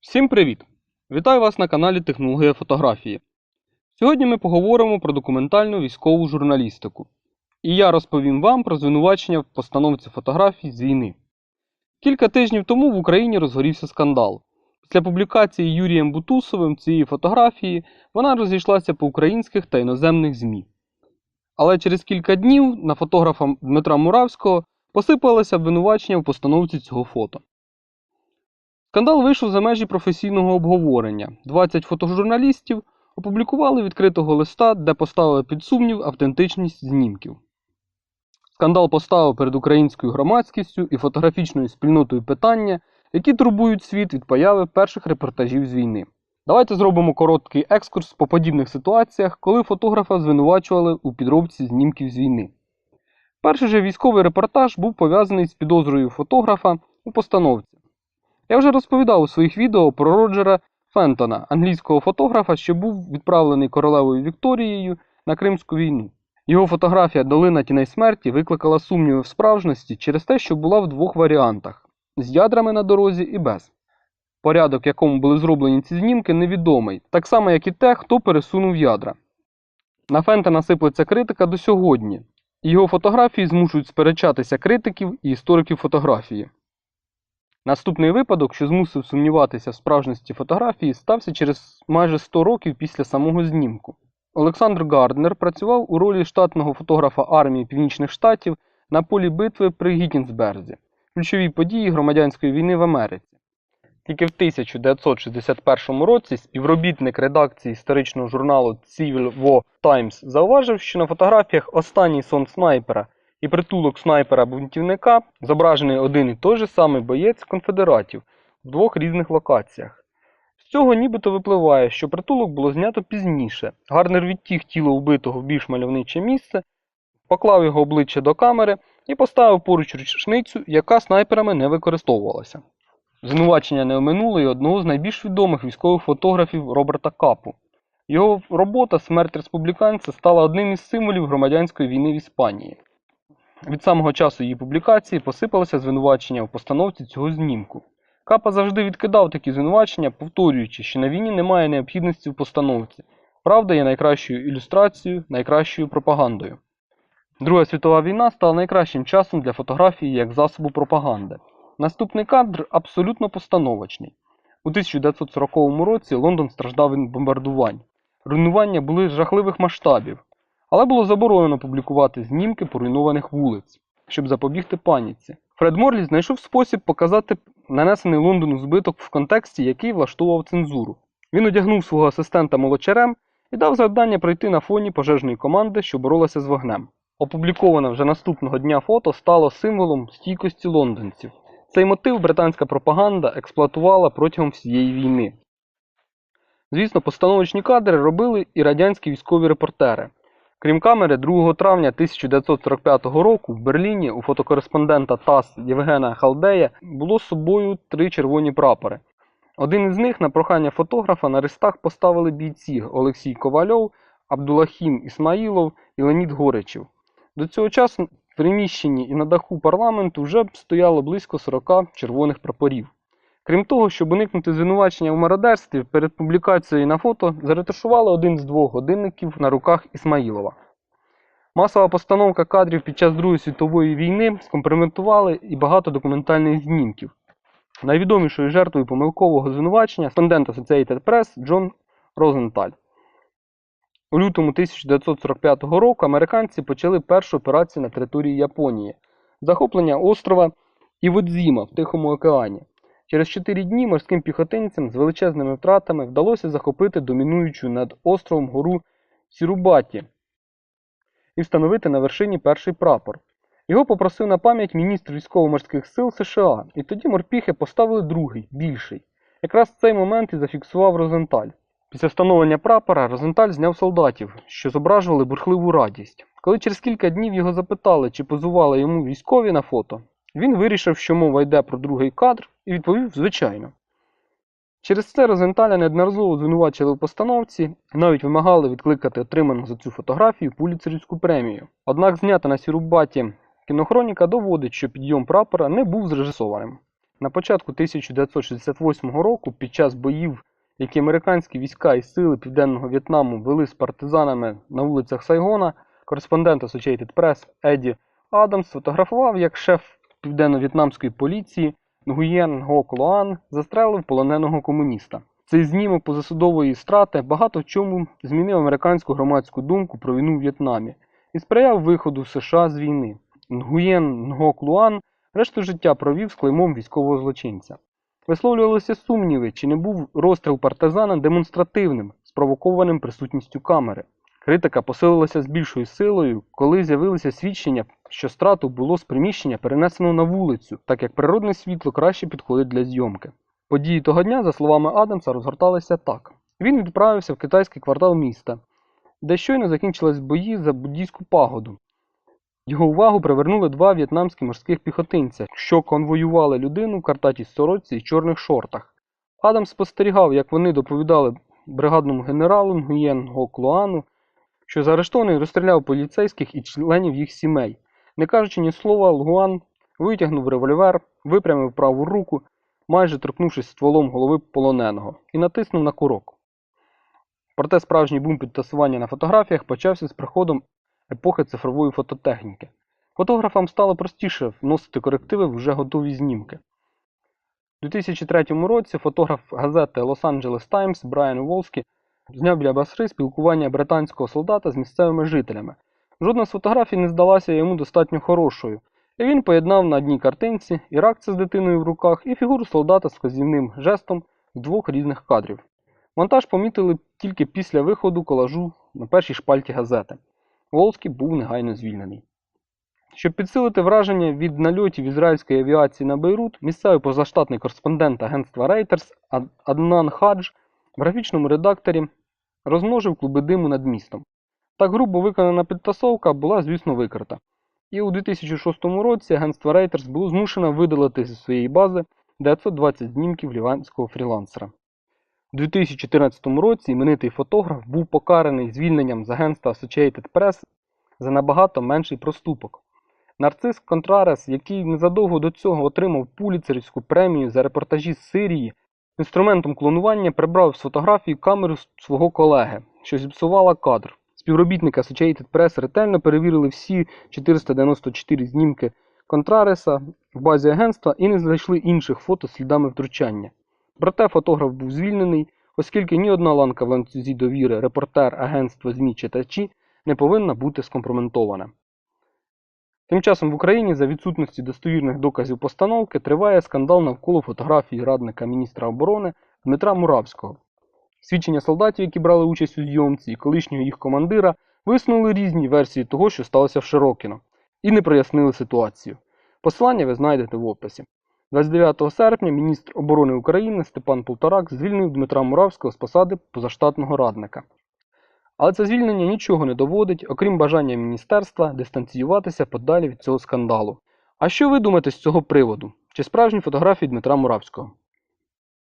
Всім привіт! Вітаю вас на каналі Технологія фотографії. Сьогодні ми поговоримо про документальну військову журналістику. І я розповім вам про звинувачення в постановці фотографій з війни. Кілька тижнів тому в Україні розгорівся скандал. Після публікації Юрієм Бутусовим цієї фотографії вона розійшлася по українських та іноземних ЗМІ. Але через кілька днів на фотографа Дмитра Муравського посипалося обвинувачення в постановці цього фото. Скандал вийшов за межі професійного обговорення. 20 фотожурналістів опублікували відкритого листа, де поставили під сумнів автентичність знімків. Скандал поставив перед українською громадськістю і фотографічною спільнотою питання, які турбують світ від появи перших репортажів з війни. Давайте зробимо короткий екскурс по подібних ситуаціях, коли фотографа звинувачували у підробці знімків з війни. Перший же військовий репортаж був пов'язаний з підозрою фотографа у постановці. Я вже розповідав у своїх відео про Роджера Фентона, англійського фотографа, що був відправлений королевою Вікторією на Кримську війну. Його фотографія Долина тіней смерті викликала сумніви в справжності через те, що була в двох варіантах з ядрами на дорозі і без. Порядок, якому були зроблені ці знімки, невідомий, так само, як і те, хто пересунув ядра. На Фентона сиплеться критика до сьогодні, його фотографії змушують сперечатися критиків і істориків фотографії. Наступний випадок, що змусив сумніватися в справжності фотографії, стався через майже 100 років після самого знімку. Олександр Гарднер працював у ролі штатного фотографа армії Північних Штатів на полі битви при Гіттінсберзі, ключовій події громадянської війни в Америці. Тільки в 1961 році співробітник редакції історичного журналу Civil War Times зауважив, що на фотографіях останній сон снайпера і притулок снайпера-бунтівника зображений один і той же самий боєць конфедератів в двох різних локаціях. З цього нібито випливає, що притулок було знято пізніше. Гарнер відтіг тіло вбитого в більш мальовниче місце, поклав його обличчя до камери і поставив поруч рушницю, яка снайперами не використовувалася. Звинувачення не оминуло й одного з найбільш відомих військових фотографів Роберта Капу. Його робота Смерть республіканця стала одним із символів громадянської війни в Іспанії. Від самого часу її публікації посипалося звинувачення в постановці цього знімку. Капа завжди відкидав такі звинувачення, повторюючи, що на війні немає необхідності в постановці. Правда є найкращою ілюстрацією, найкращою пропагандою. Друга світова війна стала найкращим часом для фотографії як засобу пропаганди. Наступний кадр абсолютно постановочний. У 1940 році Лондон страждав від бомбардувань. Руйнування були жахливих масштабів, але було заборонено публікувати знімки поруйнованих вулиць, щоб запобігти паніці. Фред Морлі знайшов спосіб показати нанесений Лондону збиток в контексті, який влаштував цензуру. Він одягнув свого асистента молочарем і дав завдання пройти на фоні пожежної команди, що боролася з вогнем. Опубліковане вже наступного дня фото стало символом стійкості лондонців. Цей мотив британська пропаганда експлуатувала протягом всієї війни. Звісно, постановочні кадри робили і радянські військові репортери. Крім камери, 2 травня 1945 року в Берліні у фотокореспондента ТАСС Євгена Халдея було з собою три червоні прапори. Один із них на прохання фотографа на рестах поставили бійці Олексій Ковальов, Абдулахім Ісмаїлов і Леонід Горичів. До цього часу в приміщенні і на даху парламенту вже стояло близько 40 червоних прапорів. Крім того, щоб уникнути звинувачення в мародерстві, перед публікацією на фото заретушували один з двох годинників на руках Ісмаїлова. Масова постановка кадрів під час Другої світової війни скомпрометували і багато документальних знімків. Найвідомішою жертвою помилкового звинувачення респондент Associated Press Джон Розенталь. У лютому 1945 року американці почали першу операцію на території Японії захоплення острова Іводзіма в Тихому океані. Через 4 дні морським піхотинцям з величезними втратами вдалося захопити домінуючу над островом гору Сірубаті і встановити на вершині перший прапор. Його попросив на пам'ять міністр військово-морських сил США, і тоді морпіхи поставили другий, більший. Якраз в цей момент і зафіксував Розенталь. Після встановлення прапора Розенталь зняв солдатів, що зображували бурхливу радість. Коли через кілька днів його запитали, чи позували йому військові на фото, він вирішив, що мова йде про другий кадр, і відповів звичайно. Через це Розенталя неодноразово звинувачили в постановці і навіть вимагали відкликати отриману за цю фотографію пуліцерівську премію. Однак знята на Сірубаті кінохроніка доводить, що підйом прапора не був зрежисованим. На початку 1968 року, під час боїв, які американські війська і сили Південного В'єтнаму вели з партизанами на вулицях Сайгона, кореспондент Associated Press Еді Адамс сфотографував, як шеф південно-в'єтнамської поліції Нгуєн Гок Лоан застрелив полоненого комуніста. Цей знімок позасудової страти багато в чому змінив американську громадську думку про війну в В'єтнамі і сприяв виходу США з війни. Нгуєн Нгок Луан решту життя провів з клеймом військового злочинця. Висловлювалися сумніви, чи не був розстріл партизана демонстративним, спровокованим присутністю камери. Критика посилилася з більшою силою, коли з'явилися свідчення, що страту було з приміщення перенесено на вулицю, так як природне світло краще підходить для зйомки. Події того дня, за словами Адамса, розгорталися так. Він відправився в китайський квартал міста, де щойно закінчились бої за буддійську пагоду. Його увагу привернули два в'єтнамські морських піхотинця, що конвоювали людину в картатій сорочці і чорних шортах. Адам спостерігав, як вони доповідали бригадному генералу Нгуєн Гок Луану, що заарештований розстріляв поліцейських і членів їх сімей. Не кажучи ні слова, Луан витягнув револьвер, випрямив праву руку, майже торкнувшись стволом голови полоненого, і натиснув на курок. Проте справжній бум підтасування на фотографіях почався з приходом епохи цифрової фототехніки. Фотографам стало простіше вносити корективи в вже готові знімки. У 2003 році фотограф газети Los Angeles Times Брайан Волскі зняв біля Басри спілкування британського солдата з місцевими жителями. Жодна з фотографій не здалася йому достатньо хорошою, і він поєднав на одній картинці іракця з дитиною в руках і фігуру солдата з вказівним жестом з двох різних кадрів. Монтаж помітили тільки після виходу колажу на першій шпальті газети. Волський був негайно звільнений. Щоб підсилити враження від нальотів ізраїльської авіації на Бейрут, місцевий позаштатний кореспондент агентства Reuters Аднан Хадж в графічному редакторі розмножив клуби диму над містом. Так грубо виконана підтасовка була, звісно, викрита. І у 2006 році агентство Reuters було змушено видалити зі своєї бази 920 знімків ліванського фрілансера. У 2014 році іменитий фотограф був покараний звільненням з агентства Associated Press за набагато менший проступок. Нарцис Контрарес, який незадовго до цього отримав пуліцерівську премію за репортажі з Сирії, інструментом клонування прибрав з фотографії камеру свого колеги, що зіпсувала кадр. Співробітники Associated Press ретельно перевірили всі 494 знімки Контрареса в базі агентства і не знайшли інших фото з слідами втручання. Проте фотограф був звільнений, оскільки ні одна ланка в ланцюзі довіри, репортер, агентство, ЗМІ, читачі не повинна бути скомпрометована. Тим часом в Україні за відсутності достовірних доказів постановки триває скандал навколо фотографії радника міністра оборони Дмитра Муравського. Свідчення солдатів, які брали участь у зйомці, і колишнього їх командира висунули різні версії того, що сталося в Широкіно, і не прояснили ситуацію. Посилання ви знайдете в описі. 29 серпня міністр оборони України Степан Полторак звільнив Дмитра Муравського з посади позаштатного радника. Але це звільнення нічого не доводить, окрім бажання міністерства дистанціюватися подалі від цього скандалу. А що ви думаєте з цього приводу? Чи справжні фотографії Дмитра Муравського?